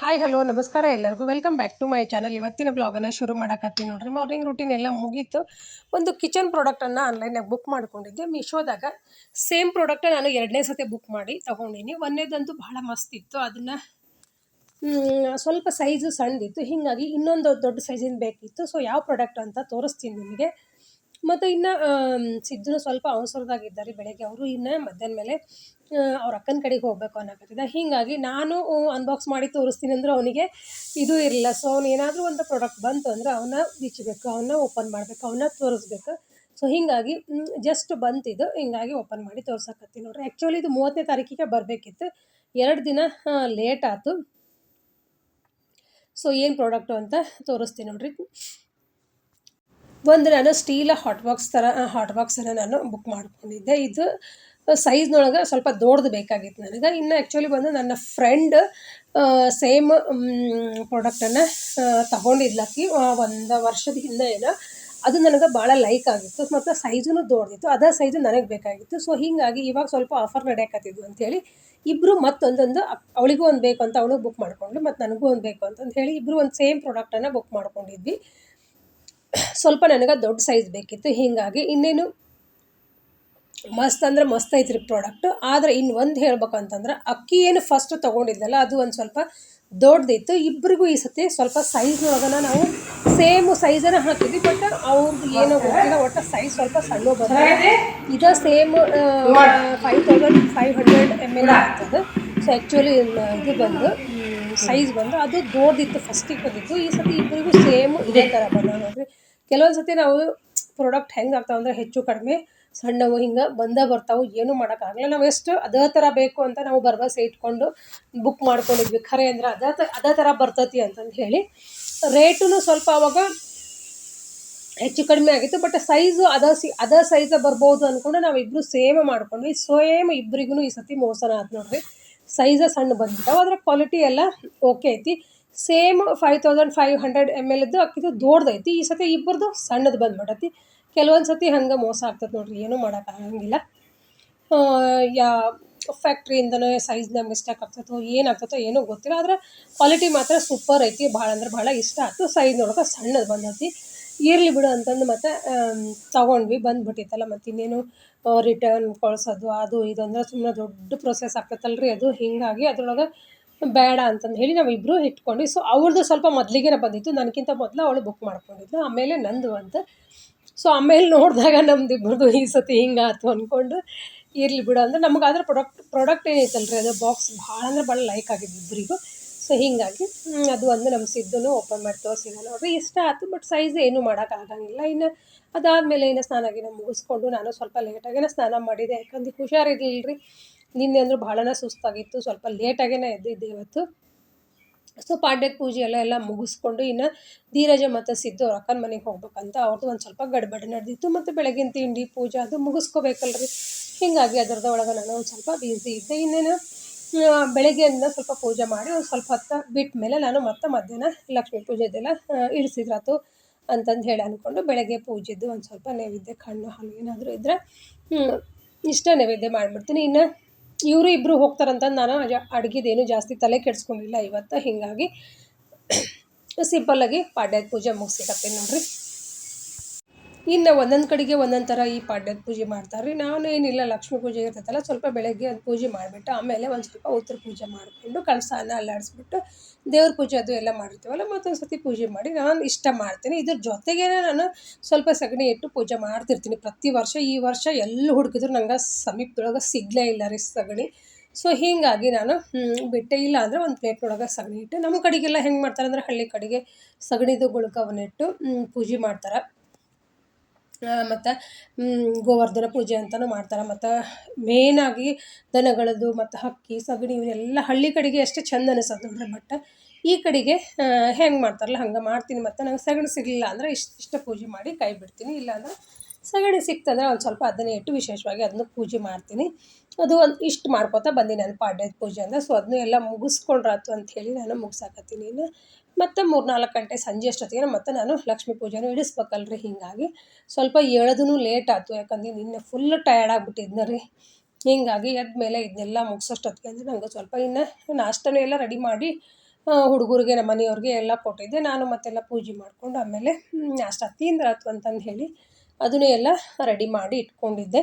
Hi hello ನಮಸ್ಕಾರ ಎಲ್ಲರಿಗೂ. Welcome back to my channel ಇವತ್ತಿನ ಬ್ಲಾಗನ್ನು ಶುರು ಮಾಡಕತ್ತೀನಿ ನೋಡ್ರಿ. ಮಾರ್ನಿಂಗ್ ರೂಟೀನ್ ಎಲ್ಲ ಮುಗೀತು. ಒಂದು ಕಿಚನ್ ಪ್ರಾಡಕ್ಟನ್ನು ಆನ್ಲೈನಾಗ ಬುಕ್ ಮಾಡ್ಕೊಂಡಿದ್ದೆ. ಮೀಶೋದಾಗ ಸೇಮ್ ಪ್ರಾಡಕ್ಟ್ ನಾನು ಎರಡನೇ ಸತಿ ಬುಕ್ ಮಾಡಿ ತೊಗೊಂಡಿನಿ. ಒಂದೇದಂತೂ ಭಾಳ ಮಸ್ತ್ ಇತ್ತು. ಅದನ್ನು ಸ್ವಲ್ಪ ಸೈಜು ಸಣ್ಣದಿತ್ತು ಹೀಗಾಗಿ ಇನ್ನೊಂದು ದೊಡ್ಡ ಸೈಜಿನ ಬೇಕಿತ್ತು. ಸೊ ಯಾವ ಪ್ರಾಡಕ್ಟ್ ಅಂತ ತೋರಿಸ್ತೀನಿ ನಿಮಗೆ. ಮತ್ತು ಇನ್ನು ಸಿದ್ದುನು ಸ್ವಲ್ಪ ಅವಸರದಾಗಿದ್ದಾರೆ ಬೆಳಗ್ಗೆ. ಅವರು ಇನ್ನು ಮಧ್ಯಾಹ್ನ ಮೇಲೆ ಅವ್ರ ಅಕ್ಕನ ಕಡೆಗೆ ಹೋಗಬೇಕು ಅನ್ನಕತ್ತಿದ್ದ. ಹೀಗಾಗಿ ನಾನು ಅನ್ಬಾಕ್ಸ್ ಮಾಡಿ ತೋರಿಸ್ತೀನಿ ಅಂದರೆ ಅವನಿಗೆ ಇದು ಇರಲಿಲ್ಲ. ಸೊ ಅವ್ನು ಏನಾದರೂ ಒಂದು ಪ್ರಾಡಕ್ಟ್ ಬಂತು ಅಂದರೆ ಅವನ್ನ ಬಿಚ್ಚಬೇಕು ಅವನ್ನ ಓಪನ್ ಮಾಡಬೇಕು ಅವನ್ನ ತೋರಿಸ್ಬೇಕು. ಸೊ ಹೀಗಾಗಿ ಜಸ್ಟ್ ಬಂತಿದ್ದು ಹಿಂಗಾಗಿ ಓಪನ್ ಮಾಡಿ ತೋರ್ಸಕತ್ತೀನಿ ನೋಡ್ರಿ. ಆ್ಯಕ್ಚುಲಿ ಇದು ಮೂವತ್ತನೇ ತಾರೀಕಿಗೆ ಬರಬೇಕಿತ್ತು. ಎರಡು ದಿನ ಲೇಟ್ ಆಯ್ತು ಸೊ ಏನು ಪ್ರಾಡಕ್ಟು ಅಂತ ತೋರಿಸ್ತೀನಿ ನೋಡ್ರಿ. ಒಂದು ನಾನು ಸ್ಟೀಲ ಹಾಟ್ ಬಾಕ್ಸ್ ಥರ ಹಾಟ್ ಬಾಕ್ಸನ್ನು ನಾನು ಬುಕ್ ಮಾಡ್ಕೊಂಡಿದ್ದೆ. ಇದು ಸೈಜ್ನೊಳಗೆ ಸ್ವಲ್ಪ ದೊಡ್ಡದು ಬೇಕಾಗಿತ್ತು ನನಗೆ. ಇನ್ನು ಆ್ಯಕ್ಚುಲಿ ಬಂದು ನನ್ನ ಫ್ರೆಂಡ್ ಸೇಮ್ ಪ್ರಾಡಕ್ಟನ್ನು ತಗೊಂಡಿದ್ಲಕ್ಕಿ ಒಂದು ವರ್ಷದ ಹಿಂದೆ ಏನೋ, ಅದು ನನಗೆ ಭಾಳ ಲೈಕ್ ಆಗಿತ್ತು. ಮತ್ತು ಸೈಜೂ ದೊಡ್ಡದಿತ್ತು. ಅದೇ ಸೈಜು ನನಗೆ ಬೇಕಾಗಿತ್ತು. ಸೊ ಹೀಗಾಗಿ ಇವಾಗ ಸ್ವಲ್ಪ ಆಫರ್ ನಡೆಯಕತ್ತಿದ್ವು ಅಂಥೇಳಿ ಇಬ್ಬರು ಮತ್ತೊಂದೊಂದು ಅವಳಿಗೂ ಒಂದು ಬೇಕು ಅಂತ ಅವಳು ಬುಕ್ ಮಾಡಿಕೊಂಡು ಮತ್ತು ನನಗೂ ಒಂದು ಬೇಕು ಅಂತಂದು ಹೇಳಿ ಇಬ್ಬರು ಒಂದು ಸೇಮ್ ಪ್ರಾಡಕ್ಟನ್ನು ಬುಕ್ ಮಾಡ್ಕೊಂಡಿದ್ವಿ. ಸ್ವಲ್ಪ ನನಗೆ ದೊಡ್ಡ ಸೈಜ್ ಬೇಕಿತ್ತು. ಹೀಗಾಗಿ ಇನ್ನೇನು ಮಸ್ತ್ ಅಂದ್ರೆ ಮಸ್ತ್ ಐತ್ರಿ ಪ್ರಾಡಕ್ಟು ಆದರೆ ಇನ್ನು ಒಂದು ಹೇಳ್ಬೇಕು ಅಂತಂದ್ರೆ ಅಕ್ಕಿ ಏನು ಫಸ್ಟ್ ತೊಗೊಂಡಿದ್ದಲ್ಲ ಅದು ಒಂದು ಸ್ವಲ್ಪ ದೊಡ್ಡದಿತ್ತು. ಇಬ್ಬರಿಗೂ ಈ ಸತಿ ಸ್ವಲ್ಪ ಸೈಜ್ನೊಳಗನ ನಾವು ಸೇಮ್ ಸೈಜನ್ನು ಹಾಕಿದ್ವಿ ಬಟ್ ಅವ್ರದ್ದು ಏನೋ ಗೊತ್ತಿಲ್ಲ ಒಟ್ಟು ಸೈಜ್ ಸ್ವಲ್ಪ ಸಣ್ಣ ಬಂದಿದೆ ಇದು same five thousand five hundred M L ಆಗ್ತದೆ. ಸೊ ಆ್ಯಕ್ಚುಲಿ ಇದು ಬಂದು ಸೈಜ್ ಬಂದು ಅದು ದೊಡ್ಡದಿತ್ತು ಫಸ್ಟಿಗೆ ಬಂದಿತ್ತು ಈ ಸತಿ ಇಬ್ಬರಿಗೂ ಸೇಮ್ ಇದೇ ಥರ ಬಂದ ನೋಡ್ರಿ. ಕೆಲವೊಂದು ಸತಿ ನಾವು ಪ್ರಾಡಕ್ಟ್ ಹೆಂಗೆ ಆಗ್ತಾವೆ ಅಂದರೆ ಹೆಚ್ಚು ಕಡಿಮೆ ಸಣ್ಣವು ಹಿಂಗೆ ಬಂದೇ ಬರ್ತಾವೆ ಏನೂ ಮಾಡೋಕ್ಕಾಗಲ್ಲ ನಾವು ಎಷ್ಟು ಅದೇ ಥರ ಬೇಕು ಅಂತ ನಾವು ಭರವಸೆ ಇಟ್ಕೊಂಡು ಬುಕ್ ಮಾಡ್ಕೊಂಡಿದ್ವಿ. ಖರೆ ಅಂದ್ರೆ ಅದೇ ತ ಅದೇ ಥರ ಬರ್ತೈತಿ ಅಂತಂದು ಹೇಳಿ. ರೇಟೂ ಸ್ವಲ್ಪ ಅವಾಗ ಹೆಚ್ಚು ಕಡಿಮೆ ಆಗಿತ್ತು. ಬಟ್ ಸೈಜು ಅದ ಸಿ ಅದೇ ಸೈಜ ಬರ್ಬೋದು ಅಂದ್ಕೊಂಡು ನಾವಿಬ್ಬರು ಸೇಮ್ ಮಾಡ್ಕೊಂಡ್ವಿ. ಸೇಮ್ ಇಬ್ಬರಿಗೂ ಈ ಸತಿ ಮೋಸನ ಆಯ್ತು ನೋಡ್ರಿ. ಸೈಜ ಸಣ್ಣ ಬಂದಿದ್ದಾವೆ ಅದರ ಕ್ವಾಲಿಟಿ ಎಲ್ಲ ಓಕೆ ಐತಿ. Same five thousand five hundred M L ಇದ್ದು ಅಕ್ಕಿದು ದೊಡ್ಡದೈತಿ ಈ ಸತಿ ಇಬ್ಬರದು ಸಣ್ಣದು ಬಂದ್ಬಿಟ್ಟತಿ ಕೆಲವೊಂದು ಸತಿ ಹಂಗೆ ಮೋಸ ಆಗ್ತದೆ ನೋಡ್ರಿ, ಏನೂ ಮಾಡೋಕ್ಕಾಗಂಗಿಲ್ಲ ಯಾ ಫ್ಯಾಕ್ಟ್ರಿಯಿಂದನೇ ಸೈಜ್ನ ಮಿಸ್ಟೇಕ್ ಆಗ್ತದೋ ಏನಾಗ್ತದೋ ಏನೂ ಗೊತ್ತಿಲ್ಲ. ಆದರೆ ಕ್ವಾಲಿಟಿ ಮಾತ್ರ ಸೂಪರ್ ಐತಿ, ಭಾಳ ಅಂದ್ರೆ ಭಾಳ ಇಷ್ಟ ಆಯ್ತು ನೋಡೋಕೆ ಸಣ್ಣದು ಬಂದೈತಿ. ಇರಲಿ ಬಿಡು ಅಂತಂದು ಮತ್ತೆ ತಗೊಂಡ್ವಿ, ಬಂದ್ಬಿಟ್ಟಿತ್ತಲ್ಲ ಮತ್ತು ಇನ್ನೇನು ರಿಟರ್ನ್ ಕಳ್ಸೋದು, ಅದು ಇದು ಅಂದ್ರೆ ಸುಮ್ಮನೆ ದೊಡ್ಡ ಪ್ರೊಸೆಸ್ ಆಗ್ತೈತಲ್ಲ ರೀ ಅದು, ಹೀಗಾಗಿ ಅದ್ರೊಳಗೆ ಬೇಡ ಅಂತಂದು ಹೇಳಿ ನಾವು ಇಬ್ಬರು ಇಟ್ಕೊಂಡ್ವಿ. ಸೊ ಅವ್ರದ್ದು ಸ್ವಲ್ಪ ಮೊದಲಿಗೆ ಬಂದಿತ್ತು ನನಗಿಂತ ಮೊದಲು ಅವಳು ಬುಕ್ ಮಾಡ್ಕೊಂಡಿದ್ಲು, ಆಮೇಲೆ ನಂದು ಅಂತ. ಸೊ ಆಮೇಲೆ ನೋಡಿದಾಗ ನಮ್ದು ಇಬ್ಬರದು ಈ ಸತಿ ಹಿಂಗಾಯ್ತು ಅಂದ್ಕೊಂಡು ಇರಲಿ ಬಿಡು ಅಂದ್ರೆ ನಮ್ಗೆ ಅದ್ರ ಪ್ರಾಡಕ್ಟ್ ಪ್ರಾಡಕ್ಟ್ ಏನೈತಲ್ಲ ಅದು ಬಾಕ್ಸ್ ಭಾಳ ಅಂದ್ರೆ ಭಾಳ ಲೈಕ್ ಆಗಿದ್ದು ಇಬ್ಬರಿಗೂ ಸೊ ಹೀಗಾಗಿ, ಅದು ಒಂದು ನಮ್ಮ ಸಿದ್ದನು ಓಪನ್ ಮಾಡಿ ತೋರಿಸಿದ ನೋಡ್ರಿ, ಇಷ್ಟ ಆಯ್ತು ಬಟ್ ಸೈಜ್ ಏನೂ ಮಾಡೋಕ್ಕಾಗಂಗಿಲ್ಲ ಇನ್ನು ಅದಾದಮೇಲೆ ಇನ್ನು ಸ್ನಾನ ಗಿನ ಮುಗಿಸ್ಕೊಂಡು ನಾನು ಸ್ವಲ್ಪ ಲೇಟಾಗೇ ಸ್ನಾನ ಮಾಡಿದೆ. ಯಾಕಂದ್ರೆ ಹುಷಾರಿರಲಿಲ್ಲ ರೀ ನಿನ್ನೆ ಅಂದ್ರೆ ಭಾಳನೇ ಸುಸ್ತಾಗಿತ್ತು. ಸ್ವಲ್ಪ ಲೇಟಾಗೇ ಎದ್ದಿದ್ದೆ ಇವತ್ತು. ಸೊ ಪಾಡ್ಯದ ಪೂಜೆ ಎಲ್ಲ ಎಲ್ಲ ಮುಗಿಸ್ಕೊಂಡು ಇನ್ನು ಧೀರಜ ಮತ್ತು ಸಿದ್ದು ಅವ್ರ ಅಕ್ಕನ ಮನೆಗೆ ಹೋಗ್ಬೇಕಂತ ಅವ್ರದ್ದು ಒಂದು ಸ್ವಲ್ಪ ಗಡ್ಬಡಿ ನಡೆದಿತ್ತು. ಮತ್ತು ಬೆಳಗಿನ ತಿಂಡಿ ಪೂಜೆ ಅದು ಮುಗಿಸ್ಕೋಬೇಕಲ್ರಿ. ಹೀಗಾಗಿ ಅದರದೊಳಗೆ ನಾನು ಒಂದು ಸ್ವಲ್ಪ ಬ್ಯುಸಿ ಇದ್ದೆ. ಇನ್ನೇನು ಬೆಳಗ್ಗೆಯಿಂದ ಸ್ವಲ್ಪ ಪೂಜೆ ಮಾಡಿ ಒಂದು ಸ್ವಲ್ಪ ಹೊತ್ತು ಬಿಟ್ಟ ಮೇಲೆ ನಾನು ಮತ್ತೆ ಮಧ್ಯಾಹ್ನ ಲಕ್ಷ್ಮೀ ಪೂಜೆದೆಲ್ಲ ಇಳಿಸಿದ್ರಾತು ಅಂತಂದು ಹೇಳಿ ಅಂದ್ಕೊಂಡು ಬೆಳಗ್ಗೆ ಪೂಜೆದ್ದು ಒಂದು ಸ್ವಲ್ಪ ನೈವೇದ್ಯ, ಕಣ್ಣು, ಹಾಲು ಏನಾದರೂ ಇದ್ದರೆ ಇಷ್ಟ ನೈವೇದ್ಯ ಮಾಡಿಬಿಡ್ತೀನಿ. ಇನ್ನು ಇವರು ಇಬ್ಬರು ಹೋಗ್ತಾರಂತಂದು ನಾನು ಅಡುಗೆದೇನು ಜಾಸ್ತಿ ತಲೆ ಕೆಡಿಸ್ಕೊಂಡಿಲ್ಲ, ಇವತ್ತು ಹೀಗಾಗಿ ಸಿಂಪಲ್ಲಾಗಿ ಪಾಡ್ಯದ ಪೂಜೆ ಮುಗಿಸಿಕತ್ತೀನಿ ನೋಡ್ರಿ. ಇನ್ನು ಒಂದೊಂದು ಕಡೆಗೆ ಒಂದೊಂದು ಥರ ಈ ಪಾಡ್ಯದ ಪೂಜೆ ಮಾಡ್ತಾರೆ. ರೀ, ನಾನು ಏನಿಲ್ಲ ಲಕ್ಷ್ಮಿ ಪೂಜೆ ಇರ್ತೈತಲ್ಲ, ಸ್ವಲ್ಪ ಬೆಳಗ್ಗೆ ಒಂದು ಪೂಜೆ ಮಾಡಿಬಿಟ್ಟು, ಆಮೇಲೆ ಒಂದು ಸ್ವಲ್ಪ ಉತ್ತರ ಪೂಜೆ ಮಾಡಿಕೊಂಡು ಕಳಸಾನ ಅಲ್ಲಾಡಿಸ್ಬಿಟ್ಟು ದೇವ್ರ ಪೂಜೆ ಅದು ಎಲ್ಲ ಮಾಡಿರ್ತೀವಲ್ಲ, ಮತ್ತೊಂದು ಸರ್ತಿ ಪೂಜೆ ಮಾಡಿ ನಾನು ಇಷ್ಟ ಮಾಡ್ತೀನಿ. ಇದ್ರ ಜೊತೆಗೇ ನಾನು ಸ್ವಲ್ಪ ಸಗಣಿ ಇಟ್ಟು ಪೂಜೆ ಮಾಡ್ತಿರ್ತೀನಿ. ಪ್ರತಿ ವರ್ಷ, ಈ ವರ್ಷ ಎಲ್ಲ ಹುಡುಕಿದ್ರು ನಂಗೆ ಸಮೀಪದೊಳಗೆ ಸಿಗಲೇ ಇಲ್ಲ ರೀ ಸಗಣಿ. ಸೊ ಹೀಗಾಗಿ ನಾನು ಬಿಟ್ಟೆ ಇಲ್ಲ ಅಂದರೆ ಒಂದು ಪ್ಲೇಟ್ನೊಳಗೆ ಸಗಣಿ ಇಟ್ಟು ನಮ್ಮ ಕಡೆಗೆಲ್ಲ ಹೆಂಗೆ ಮಾಡ್ತಾರೆ ಅಂದ್ರೆ ಹಳ್ಳಿ ಕಡೆಗೆ ಸಗಣಿದು ಗುಳ್ಕವನ್ನಿಟ್ಟು ಪೂಜೆ ಮಾಡ್ತಾರೆ. ಮತ್ತು ಗೋವರ್ಧನ ಪೂಜೆ ಅಂತಲೂ ಮಾಡ್ತಾರೆ. ಮತ್ತು ಮೇಯ್ನಾಗಿ ದನಗಳದ್ದು, ಮತ್ತು ಹಕ್ಕಿ, ಸಗಣಿ, ಇವನ್ನೆಲ್ಲ ಹಳ್ಳಿ ಕಡೆಗೆ ಅಷ್ಟೇ ಚಂದ ಅಂದರೆ ಬಟ್ ಈ ಕಡೆಗೆ ಹೆಂಗೆ ಮಾಡ್ತಾರಲ್ಲ ಹಂಗೆ ಮಾಡ್ತೀನಿ. ಮತ್ತು ನಂಗೆ ಸಗಣಿ ಸಿಗಲಿಲ್ಲ ಅಂದ್ರೆ ಇಷ್ಟು, ಇಷ್ಟ ಪೂಜೆ ಮಾಡಿ ಕೈ ಬಿಡ್ತೀನಿ ಇಲ್ಲಾಂದ್ರೆ ಸಗಣಿ ಸಿಕ್ತಂದ್ರೆ ಒಂದು ಸ್ವಲ್ಪ ಅದನ್ನೇ ಇಟ್ಟು ವಿಶೇಷವಾಗಿ ಅದನ್ನು ಪೂಜೆ ಮಾಡ್ತೀನಿ. ಅದು ಒಂದು ಇಷ್ಟು ಮಾಡ್ಕೊತಾ ಬಂದೀನಿ ನಾನು ಪಾಡ್ಯದ ಪೂಜೆ ಅಂದರೆ. ಸೊ ಅದನ್ನು ಎಲ್ಲ ಮುಗಿಸ್ಕೊಂಡ್ರಾತು ಅಂಥೇಳಿ ನಾನು ಮುಗಿಸಾಕತ್ತೀನಿ ಇನ್ನು. ಮತ್ತು ಮೂರು ನಾಲ್ಕು ಗಂಟೆ ಸಂಜೆ ಅಷ್ಟೊತ್ತಿಗೆ ಮತ್ತೆ ನಾನು ಲಕ್ಷ್ಮೀ ಪೂಜೆನೂ ಇಡಿಸ್ಬೇಕಲ್ರಿ ಹೀಗಾಗಿ. ಸ್ವಲ್ಪ ಏಳೋದೂ ಲೇಟ್ ಆಯಿತು. ಯಾಕಂದ್ರೆ ನಿನ್ನೆ ಫುಲ್ ಟಯರ್ಡ್ ಆಗಿಬಿಟ್ಟಿದ್ನ ರೀ. ಹೀಗಾಗಿ ಎದ್ದ ಮೇಲೆ ಇದನ್ನೆಲ್ಲ ಮುಗಿಸೋಷ್ಟೊತ್ತಿಗೆ ಅಂದರೆ ನನಗೆ ಸ್ವಲ್ಪ ಇನ್ನು ನಾಷ್ಟನೂ ಎಲ್ಲ ರೆಡಿ ಮಾಡಿ ಹುಡುಗರಿಗೆ ನಮ್ಮ ಮನೆಯವ್ರಿಗೆ ಎಲ್ಲ ಕೊಟ್ಟಿದ್ದೆ. ನಾನು ಮತ್ತೆಲ್ಲ ಪೂಜೆ ಮಾಡಿಕೊಂಡು ಆಮೇಲೆ ನಾಷ್ಟ ತಿಂದ್ರಾತು ಅಂತಂದು ಹೇಳಿ ಅದನ್ನೇ ಎಲ್ಲ ರೆಡಿ ಮಾಡಿ ಇಟ್ಕೊಂಡಿದ್ದೆ.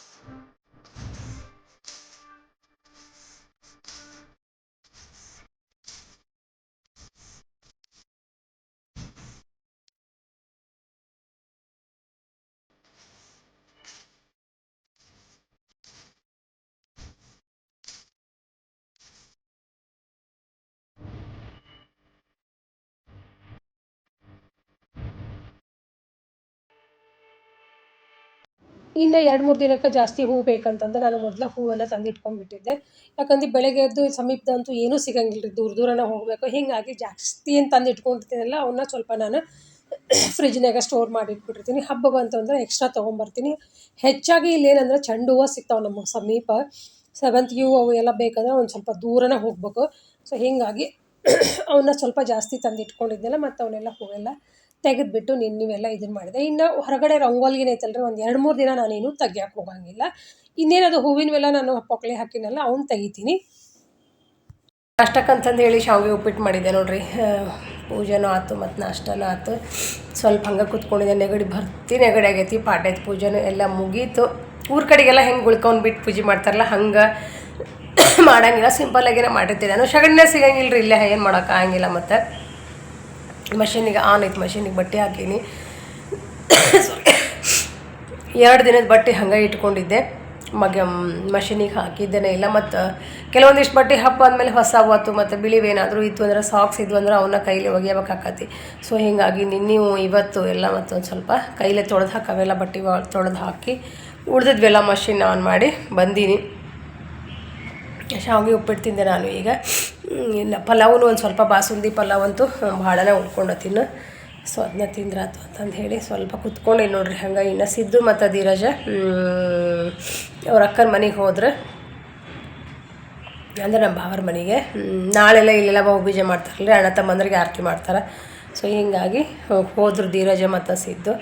ಇನ್ನು ಎರಡು ಮೂರು ದಿನಕ್ಕೆ ಜಾಸ್ತಿ ಹೂ ಬೇಕಂತಂದ್ರೆ ನಾನು ಮೊದಲು ಹೂವನ್ನು ತಂದಿಟ್ಕೊಂಡ್ಬಿಟ್ಟಿದ್ದೆ. ಯಾಕಂದ್ರೆ ಬೆಳಗ್ಗೆ ಎದ್ದು ಸಮೀಪದಂತೂ ಏನೂ ಸಿಗಂಗಿಲ್ಲ ರೀ ದೂರ ದೂರನೇ ಹೋಗಬೇಕು. ಹೀಗಾಗಿ ಜಾಸ್ತಿ ಏನು ತಂದು ಇಟ್ಕೊಂಡಿರ್ತೀನಲ್ಲ ಅವನ್ನ ಸ್ವಲ್ಪ ನಾನು ಫ್ರಿಜ್ನಾಗ ಸ್ಟೋರ್ ಮಾಡಿ ಇಟ್ಬಿಟ್ಟಿರ್ತೀನಿ ಹಬ್ಬ ಬಂತು ಅಂದರೆ ಎಕ್ಸ್ಟ್ರಾ ತೊಗೊಂಬರ್ತೀನಿ. ಹೆಚ್ಚಾಗಿ ಇಲ್ಲಿ ಏನಂದ್ರೆ ಚೆಂಡು ಹೂವು ಸಿಗ್ತಾವೆ ನಮ್ಮ ಸಮೀಪ. ಸೇವಂತಿಗೆ ಹೂವು ಅವು ಎಲ್ಲ ಬೇಕಂದ್ರೆ ಒಂದು ಸ್ವಲ್ಪ ದೂರನೇ ಹೋಗ್ಬೇಕು. ಸೊ ಹೀಗಾಗಿ ಅವನ್ನ ಸ್ವಲ್ಪ ಜಾಸ್ತಿ ತಂದು ಇಟ್ಕೊಂಡಿದ್ದೆಲ್ಲ ಮತ್ತು ಅವನ್ನೆಲ್ಲ ಹೂವೆಲ್ಲ ತೆಗೆದುಬಿಟ್ಟು ನೀನು ನೀವೆಲ್ಲ ಇದನ್ನು ಮಾಡಿದೆ ಇನ್ನು ಹೊರಗಡೆ ರಂಗೋಲಿಗೆ ಐತಲ್ರಿ ಒಂದು ಎರಡು ಮೂರು ದಿನ ನಾನೇನು ತೆಗಿಯಕ್ಕೆ ಹೋಗಂಗಿಲ್ಲ. ಇನ್ನೇನದು ಹೂವಿನವೆಲ್ಲ ನಾನು ಪೊಕ್ಲೆ ಹಾಕಿನಲ್ಲ ಅವ್ನು ತೆಗಿತೀನಿ. ಅಷ್ಟಕ್ಕಂತಂದು ಹೇಳಿ ಶಾವಿಗೆ ಉಪ್ಪಿಟ್ಟು ಮಾಡಿದ್ದೆ ನೋಡ್ರಿ. ಪೂಜೆನೂ ಆಯ್ತು ಮತ್ತು ನಾಷ್ಟನೂ ಆಯ್ತು ಸ್ವಲ್ಪ ಹಂಗೆ ಕೂತ್ಕೊಂಡಿದ್ದೆ, ನೆಗಡಿ ಭರ್ತಿ ನೆಗಡಿ ಆಗೈತಿ ಪಾಡ್ಯದ ಪೂಜೆನೂ ಎಲ್ಲ ಮುಗೀತು. ಊರ ಕಡೆಗೆಲ್ಲ ಹೆಂಗೆ ಉಳ್ಕೊಂಡು ಬಿಟ್ಟು ಪೂಜೆ ಮಾಡ್ತಾರಲ್ಲ, ಹಂಗೆ ಮಾಡಂಗಿಲ್ಲ. ಆಗಿನ ಮಾಡಿರ್ತೀನಿ ನಾನು ಸಗಣಿನೇ ಸಿಗಂಗಿಲ್ಲ ರೀ ಇಲ್ಲೇ ಏನು ಮಾಡೋಕ್ಕಾಗಂಗಿಲ್ಲ ಮತ್ತು. ಮಷೀನಿಗೆ ಆನ್ ಐತೆ, ಮಷೀನಿಗೆ ಬಟ್ಟೆ ಹಾಕೀನಿ. ಎರಡು ದಿನದ ಬಟ್ಟೆ ಹಂಗೆ ಇಟ್ಕೊಂಡಿದ್ದೆ. ಮಗ ಮಷೀನಿಗೆ ಹಾಕಿದ್ದೇನೆ ಇಲ್ಲ, ಮತ್ತು ಕೆಲವೊಂದಿಷ್ಟು ಬಟ್ಟೆ ಹಬ್ಬ ಆದಮೇಲೆ ಹೊಸ ಹೊತ್ತು ಮತ್ತು ಬಿಳಿವೇನಾದರೂ ಇತ್ತು ಅಂದ್ರೆ ಸಾಕ್ಸ್ ಇದ್ವು ಅಂದ್ರೆ ಅವನ್ನ ಕೈಲಿ ಒಗೆಯಬೇಕಾಕತಿ. ಸೊ ಹೀಗಾಗಿ ನಿನ್ನೆವು ಇವತ್ತು ಎಲ್ಲ ಮತ್ತೊಂದು ಸ್ವಲ್ಪ ಕೈಲೇ ತೊಳೆದು ಹಾಕವೆಲ್ಲ ಬಟ್ಟೆ ತೊಳೆದು ಹಾಕಿ, ಉಳಿದಿದ್ವೆಲ್ಲ ಮಷಿನ್ ಆನ್ ಮಾಡಿ ಬಂದೀನಿ. ಶಾವಿಗೆ ಉಪ್ಪಿಟ್ಟು ತಿಂದೆ ನಾನು ಈಗ. ಇಲ್ಲ, ಪಲಾವ್ನು ಒಂದು ಸ್ವಲ್ಪ ಬಾಸುಂದಿ ಪಲಾವ್ ಅಂತೂ ಭಾಳನೇ ಉಳ್ಕೊಂಡು ತಿನ್ನು. ಸೊ ಅದನ್ನ ತಿಂದ್ರಾತು ಅಂತಂದು ಹೇಳಿ ಸ್ವಲ್ಪ ಕುತ್ಕೊಂಡೆ ನೋಡ್ರಿ, ಹಂಗೆ ಇನ್ನು ಸಿದ್ದು ಮತ್ತು ಧೀರಜ. ಅವ್ರ ಅಕ್ಕನ ಮನೆಗೆ ಹೋದ್ರೆ, ಅಂದರೆ ನಮ್ಮ ಭಾವರ ಮನೆಗೆ. ನಾಳೆಲ್ಲ ಇಲ್ಲೆಲ್ಲ ಬಾವು ಬೀಜ ಮಾಡ್ತಾರಲ್ಲ ಅಣ್ಣ ತಮ್ಮಂದ್ರಿಗೆ ಆರತಿ ಮಾಡ್ತಾರೆ. ಸೊ ಹೀಗಾಗಿ ಹೋದ್ರು ಧೀರಜ ಮತ್ತು ಸಿದ್ದು.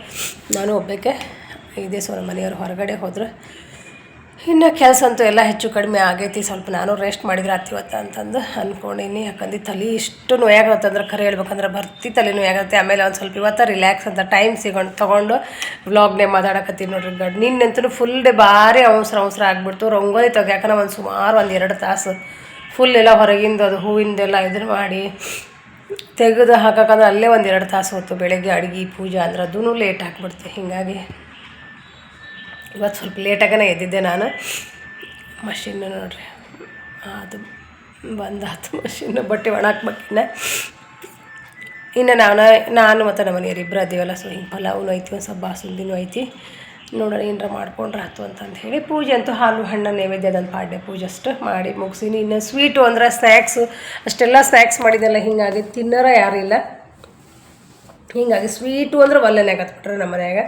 ನಾನು ಒಬ್ಬಕ್ಕೆ ಇದೇ ಸೊ ನಮ್ಮ ಮನೆಯವ್ರು ಹೊರಗಡೆ ಹೋದ್ರೆ ಇನ್ನು ಕೆಲಸ ಅಂತೂ ಎಲ್ಲ ಹೆಚ್ಚು ಕಡಿಮೆ ಆಗೈತಿ. ಸ್ವಲ್ಪ ನಾನು ರೆಸ್ಟ್ ಮಾಡಿದ್ರೆ ಆತಿವತ್ತ ಅಂತಂದು ಅಂದ್ಕೊಂಡೀನಿ ಯಾಕಂದ್ರೆ ತಲೆ ಇಷ್ಟು ನೋಯಾಗತ್ತಂದ್ರೆ ಖರೆ ಹೇಳ್ಬೇಕಂದ್ರೆ ಬರ್ತಿ ತಲೆ ನೋಯಾಗತ್ತೆ ಆಮೇಲೆ ಒಂದು ಸ್ವಲ್ಪ ಇವತ್ತು ರಿಲ್ಯಾಕ್ಸ್ ಅಂತ ಟೈಮ್ ಸಿಗೊಂಡು ತೊಗೊಂಡು ವ್ಲಾಗ್ನೇ ಮಾತಾಡಕತ್ತೀನಿ ನೋಡ್ರಿ ಗಡ್. ನಿನ್ನಂತೂ ಫುಲ್ ಡೇ ಭಾರಿ ಅವಸರ ಅವಸರ ಆಗಿಬಿಡ್ತು. ರಂಗೋಲಿ ತೆಗ್ಯಾಕನ ಒಂದು ಸುಮಾರು ಒಂದು ಎರಡು ತಾಸು ಫುಲ್ ಎಲ್ಲ ಹೊರಗಿಂದು ಅದು ಹೂವಿಂದೆಲ್ಲ ಇದನ್ನು ಮಾಡಿ ತೆಗೆದು ಹಾಕಕ್ಕಂದ್ರೆ ಅಲ್ಲೇ ಒಂದು ಎರಡು ತಾಸು ಹೊತ್ತು ಬೆಳಗ್ಗೆ ಅಡುಗೆ, ಪೂಜೆ ಅಂದ್ರೆ ಅದೂ ಲೇಟ್ ಆಗಿಬಿಡ್ತು. ಹೀಗಾಗಿ ಇವತ್ತು ಸ್ವಲ್ಪ ಲೇಟಾಗೇ ಎದ್ದಿದ್ದೆ ನಾನು. ಮಷಿನ್ ನೋಡ್ರಿ. ಅದು ಬಂದಾತು ಮಷಿನ್. ಬಟ್ಟೆ ಒಣ ಹಾಕ್ಬೇಕಿನ್ನ ಇನ್ನು. ನಾನು ನಾನು ಮತ್ತು ನಮ್ಮ ಮನೆಯವ್ರು ಇಬ್ಬರು ಅದೀವಲ್ಲ ಸೊ ಹಿಂಗೆ ಪಲಾವ್ನು ಐತಿ, ಒಂದು ಸ್ವಲ್ಪ ಬಾಸುಂದಿನೂ ಐತಿ. ನೋಡೋಣ ಏನಾರ ಮಾಡ್ಕೊಂಡ್ರೆ ಆಯ್ತು ಅಂತಂದು ಹೇಳಿ ಪೂಜೆ ಅಂತೂ ಹಾಲು, ಹಣ್ಣು, ನೈವೇದ್ಯ ಅದನ್ನು ಪಾಡ್ಯ ಪೂಜೆ ಅಷ್ಟು ಮಾಡಿ ಮುಗಿಸಿನಿ. ಇನ್ನು ಸ್ವೀಟು ಅಂದ್ರೆ ಸ್ನ್ಯಾಕ್ಸು ಅಷ್ಟೆಲ್ಲ ಸ್ನ್ಯಾಕ್ಸ್ ಮಾಡಿದ್ದೆಲ್ಲ ಹಿಂಗಾಗಿ ತಿನ್ನೋರ ಯಾರಿಲ್ಲ ಹಿಂಗಾಗಿ ಸ್ವೀಟು ಅಂದ್ರೆ ಒಲ್ಲೆನೇ ಆಗತ್ಬಿಟ್ರೆ ನಮ್ಮ ಮನ್ಯಾಗ.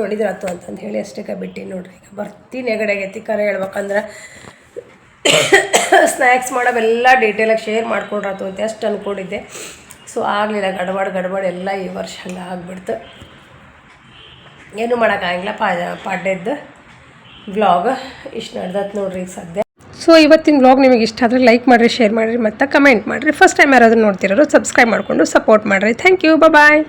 ನೋಡಿದ್ರಾತು ಅಂತಂದು ಹೇಳಿ ಅಷ್ಟೇ ಬಿಟ್ಟು ನೋಡ್ರಿ. ಈಗ ಬರ್ತೀನಿ ಆಗೈತಿ ಕರೆ ಹೇಳ್ಬೇಕಂದ್ರೆ ಸ್ನ್ಯಾಕ್ಸ್ ಮಾಡೋವೆಲ್ಲ ಡೀಟೇಲಾಗಿ ಶೇರ್ ಮಾಡ್ಕೊಂಡ್ರಾತು ಅಂತ ಅಷ್ಟು ಅಂದ್ಕೊಂಡಿದ್ದೆ ಸೊ ಆಗಲಿಲ್ಲ ಗಡ್ಬಡ್ ಗಡ್ಬಡ್ ಎಲ್ಲ ಈ ವರ್ಷ ಹಂಗೆ ಆಗ್ಬಿಡ್ತು. ಏನು ಮಾಡೋಕ್ಕಾಗಿಲ್ಲ ಪಾ, ಪಾಡ್ಯದ್ದು ವ್ಲಾಗ್ ಇಷ್ಟು ನಡ್ದತ್ ನೋಡ್ರಿ ಈಗ ಸದ್ಯ. ಸೊ ಇವತ್ತಿನ ವ್ಲಾಗ್ ನಿಮಗೆ ಇಷ್ಟ ಆದರೆ ಲೈಕ್ ಮಾಡಿರಿ ಶೇರ್ ಮಾಡಿರಿ, ಮತ್ತು ಕಮೆಂಟ್ ಮಾಡಿರಿ. ಫಸ್ಟ್ ಟೈಮ್ ಯಾರಾದರೂ ನೋಡ್ತಿರೋರು ಸಬ್ಸ್ಕ್ರೈಬ್ ಮಾಡಿಕೊಂಡು ಸಪೋರ್ಟ್ ಮಾಡಿರಿ. Thank you bye